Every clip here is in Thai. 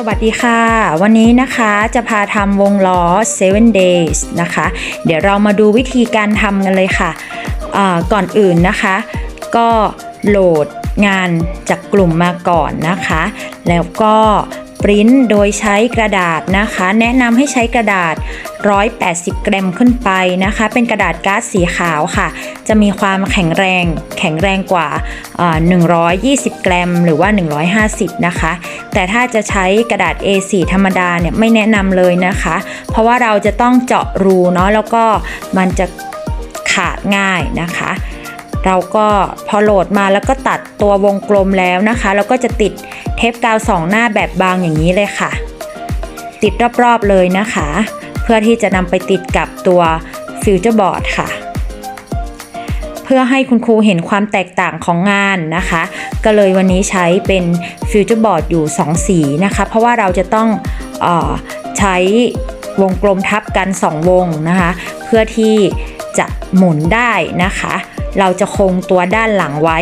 สวัสดีค่ะ วันนี้นะคะจะพาทำวงล้อ 7 days นะคะ เดี๋ยวเรามาดูวิธีการทำกันเลยค่ะ ก่อนอื่นนะคะ ก็โหลดงานจากกลุ่มมาก่อนนะคะ แล้วก็ ปริ้นโดยใช้กระดาษนะคะ แนะนำให้ใช้กระดาษ 180 กรัมขึ้นไปนะคะ เป็นกระดาษก๊าซสีขาวค่ะ จะมีความแข็งแรงแข็งแรงกว่าเอ่อ120 กรัมหรือว่า 150 นะคะ แต่ถ้าจะใช้กระดาษ A4 ธรรมดาเนี่ยไม่แนะนำเลยนะคะ เพราะว่าเราจะต้องเจาะรูเนาะแล้วก็มันจะขาดง่ายนะคะ เราก็พอโหลดมาแล้วก็ตัดตัววงกลมแล้วนะคะแล้วก็จะติดเทปกาวสองหน้าแบบบางอย่างนี้เลยค่ะ ติดรอบๆเลยนะคะ เพื่อที่จะนำไปติดกับตัวฟิวเจอร์บอร์ดค่ะ เพื่อให้คุณครูเห็นความแตกต่างของงานนะคะ ก็เลยวันนี้ใช้เป็นฟิวเจอร์บอร์ดอยู่ 2 สีนะคะ เพราะว่าเราจะต้องออใช้วงกลมทับกัน 2 วงนะคะ เพื่อที่จะหมุนได้นะคะ เราจะคงตัวด้านหลังไว้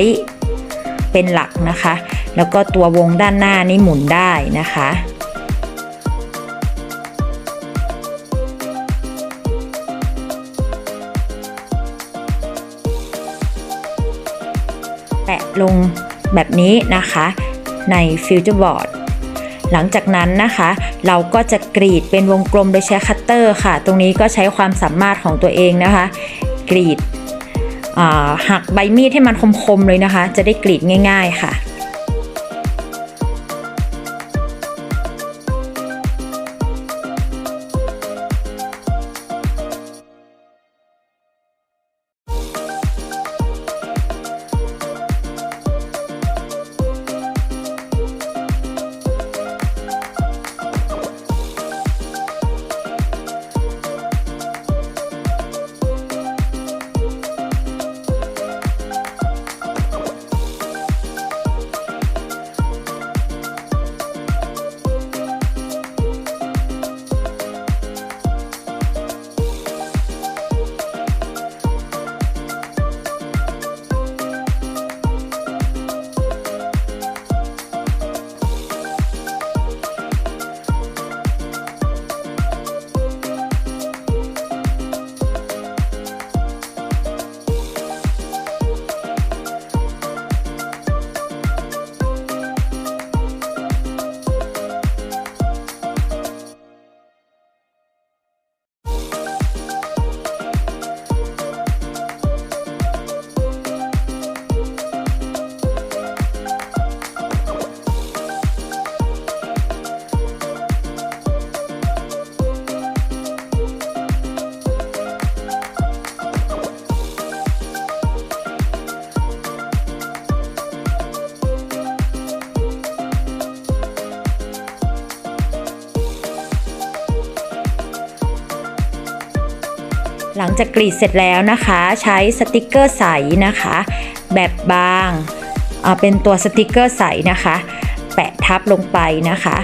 เป็นหลักนะคะ แล้วก็ตัววงด้านหน้านี่หมุนได้นะคะแปะลงแบบนี้นะคะในฟิวเจอร์บอร์ดหลังจากนั้นนะคะ เราก็จะกรีดเป็นวงกลมโดยใช้คัตเตอร์ค่ะ ตรงนี้ก็ใช้ความสามารถของตัวเองนะคะ กรีด หักใบมีดให้มันคมๆเลยนะคะ จะได้กรีดง่าย ๆค่ะ จากกรีดเสร็จแล้วนะคะ ใช้สติกเกอร์ใสนะคะ แบบบางอ่าเป็นตัวสติกเกอร์ใสนะคะ แปะทับลงไปนะคะ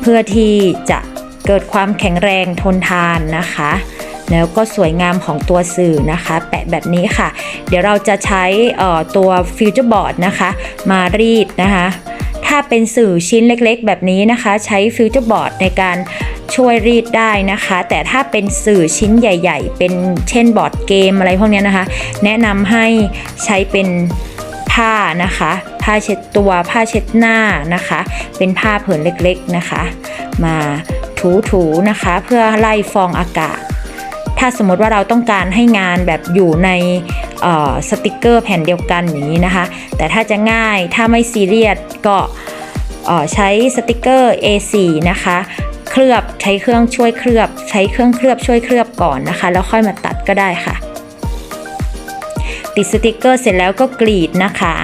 เพื่อที่จะเกิดความแข็งแรงทนทานนะคะ แล้วก็สวยงามของตัวสื่อนะคะ แปะแบบนี้ค่ะ เดี๋ยวเราจะใช้ตัวฟิวเจอร์บอร์ดนะคะ มารีดนะคะ ถ้าเป็นสื่อชิ้นเล็กๆ แบบนี้นะคะ ใช้ฟิวเจอร์บอร์ดในการ ช่วยรีดได้นะคะ แต่ถ้าเป็นสื่อชิ้นใหญ่ ๆ เป็นเช่นบอร์ดเกมอะไรพวกนี้นะคะ แนะนำให้ใช้เป็นผ้านะคะ ผ้าเช็ดตัวผ้าเช็ดหน้านะคะ เป็นผ้าผืนเล็กๆนะคะ มาถูๆนะคะเพื่อไล่ฟองอากาศ ถ้าสมมติว่าเราต้องการให้งานแบบอยู่ในสติกเกอร์แผ่นเดียวกันอย่างนี้นะคะ แต่ถ้าจะง่ายถ้าไม่ซีเรียสก็ใช้สติกเกอร์ A4 นะคะ เคลือบใช้เครื่องช่วยเคลือบ ใช้เครื่องเคลือบช่วยเคลือบก่อนนะคะ แล้วค่อยมาตัดก็ได้ค่ะ ติดสติกเกอร์เสร็จแล้วก็กรีดนะคะ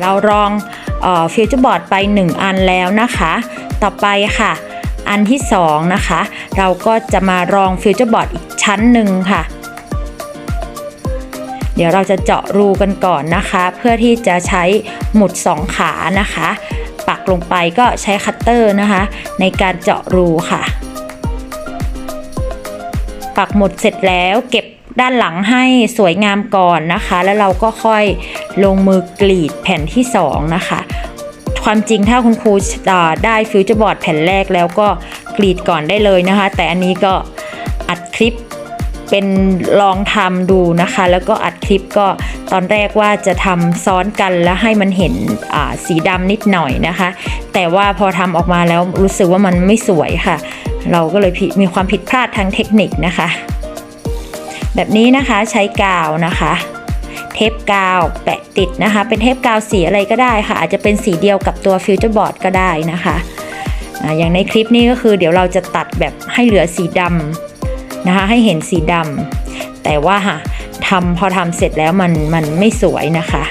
เราลองฟิวเจอร์บอร์ดไป 1 อันแล้วนะคะ ต่อไปค่ะ อันที่ 2 นะคะ เราก็จะมารองฟิวเจอร์บอร์ดอีกชั้นหนึ่งค่ะ เดี๋ยวเราจะเจาะรูกันก่อนนะคะ เพื่อที่จะใช้หมุด 2 ขานะคะ ปักลงไปก็ใช้คัตเตอร์นะคะ ในการเจาะรูค่ะ ปักหมุดเสร็จแล้วเก็บ ด้านหลังให้สวยงามก่อนนะคะ แล้วเราก็ค่อยลงมือกรีดแผ่นที่ 2 นะคะ ความจริงถ้าคุณครูได้ฟิวเจอร์บอร์ดแผ่นแรกแล้วก็กรีดก่อนได้เลยนะคะ แต่อันนี้ก็อัดคลิปเป็นลองทำดูนะคะ แล้วก็อัดคลิปก็ตอนแรกว่าจะทำซ้อนกันแล้วให้มันเห็นสีดำนิดหน่อยนะคะ แต่ว่าพอทำออกมาแล้วรู้สึกว่ามันไม่สวยค่ะ เราก็เลยมีความผิดพลาดทางเทคนิคนะคะ แบบนี้นะคะใช้กาวนะคะ เทปกาวแปะติดนะคะ เป็นเทปกาวสีอะไรก็ได้ค่ะ อาจจะเป็นสีเดียวกับตัวฟิวเจอร์บอร์ดก็ได้นะคะอย่างในคลิปนี้ก็คือเดี๋ยวเราจะตัดแบบให้เหลือสีดำนะคะ ให้เห็นสีดำแต่ว่าทำพอทำเสร็จแล้วมันมันไม่สวยนะคะ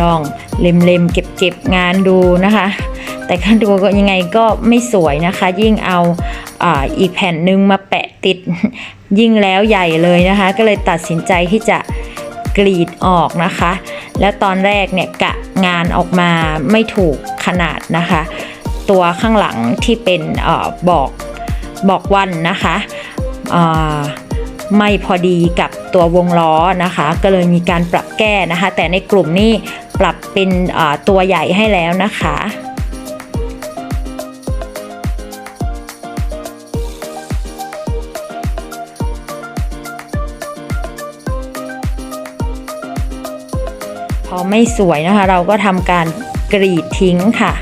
ลองเล็มๆเก็บๆงานดูนะคะ แต่ก็ดูก็ยังไงก็ไม่สวยนะคะ ยิ่งเอาอาอีกแผ่นหนึ่งมาแปะติดยิ่งแล้วใหญ่เลยนะคะ ก็เลยตัดสินใจที่จะกรีดออกนะคะ แล้วตอนแรกเนี่ยกะงานออกมาไม่ถูกขนาดนะคะ ตัวข้างหลังที่เป็นอบอกบอกวันนะคะไม่พอดีกับตัววงล้อนะคะ ก็เลยมีการปรับแก้นะคะ แต่ในกลุ่มนี้ ปรับเป็นตัวใหญ่ให้แล้วนะคะพอไม่สวยนะคะ เราก็ทำการกรีดทิ้งค่ะ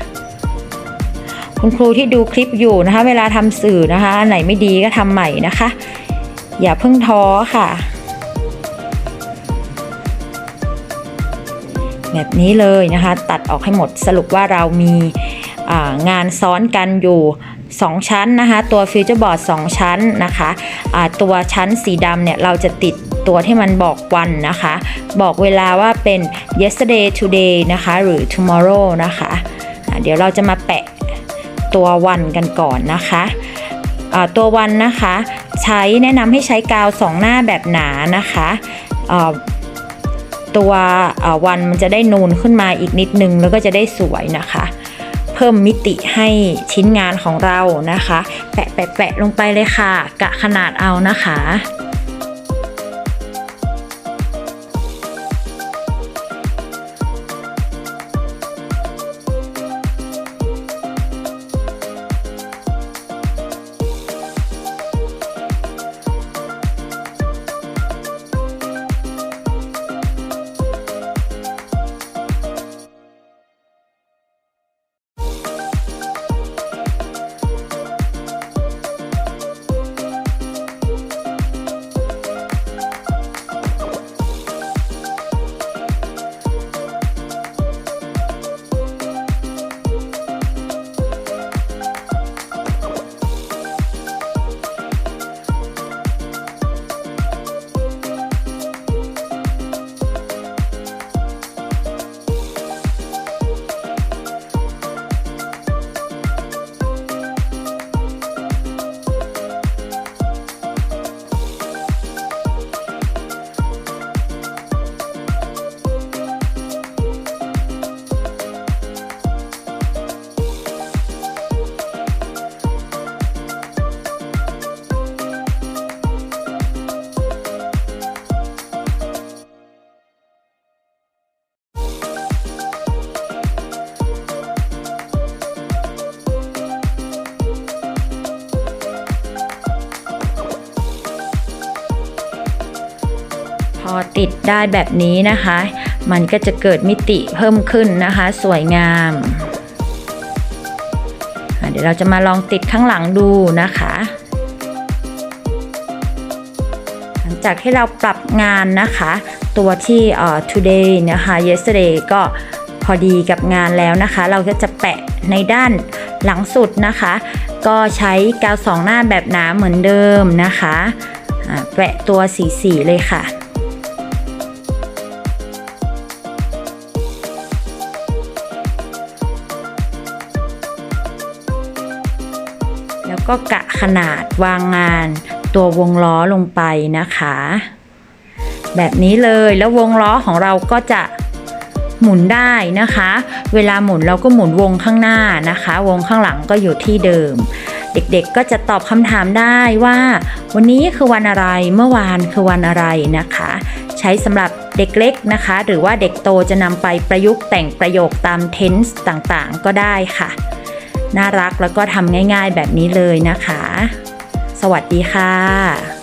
คุณครูที่ดูคลิปอยู่นะคะ เวลาทำสื่อนะคะไหนไม่ดีก็ทำใหม่นะคะ อย่าเพิ่งท้อค่ะ แบบนี้เลยนะคะ ตัดออกให้หมดสรุปว่าเรามีงานซ้อนกันอยู่ 2 ชั้นนะคะ ตัวฟิวเจอร์บอร์ด2ชั้นนะคะะตัวชั้นสีดำเนี่ย เราจะติดตัวที่มันบอกวันนะคะ บอกเวลาว่าเป็น yesterday today นะคะ หรือ tomorrow นะคะะเดี๋ยวเราจะมาแปะตัววันกันก่อนนะคะะตัววันนะคะ ใช้แนะนำให้ใช้กาวสองหน้าแบบหนานะคะ ตัววันมันจะได้นูนขึ้นมาอีกนิดนึง แล้วก็จะได้สวยนะคะ เพิ่มมิติให้ชิ้นงานของเรานะคะ แปะแปะแปะลงไปเลยค่ะ กะขนาดเอานะคะ ติดได้แบบนี้นะคะ มันก็จะเกิดมิติเพิ่มขึ้นนะคะ สวยงามเดี๋ยวเราจะมาลองติดข้างหลังดูนะคะ หลังจากที่เราปรับงานนะคะ ตัวที่เอ่อ today นะคะ yesterday ก็พอดีกับงานแล้วนะคะ เราก็จะแปะในด้านหลังสุดนะคะ ก็ใช้กาวสองหน้าแบบหนาเหมือนเดิมนะคะแปะตัวสีสีๆเลยค่ะ ก็กะขนาดวางงานตัววงล้อลงไปนะคะ แบบนี้เลยแล้ววงล้อของเราก็จะหมุนได้นะคะ เวลาหมุนเราก็หมุนวงข้างหน้านะคะ วงข้างหลังก็อยู่ที่เดิม เด็กๆก็จะตอบคำถามได้ว่า วันนี้คือวันอะไรเมื่อวานคือวันอะไรนะคะ ใช้สำหรับเด็กเล็กนะคะ หรือว่าเด็กโตจะนำไปประยุกต์แต่งประโยคตาม tense ต่างๆ ก็ได้ค่ะ น่ารักแล้วก็ทำง่ายๆแบบนี้เลยนะคะ สวัสดีค่ะ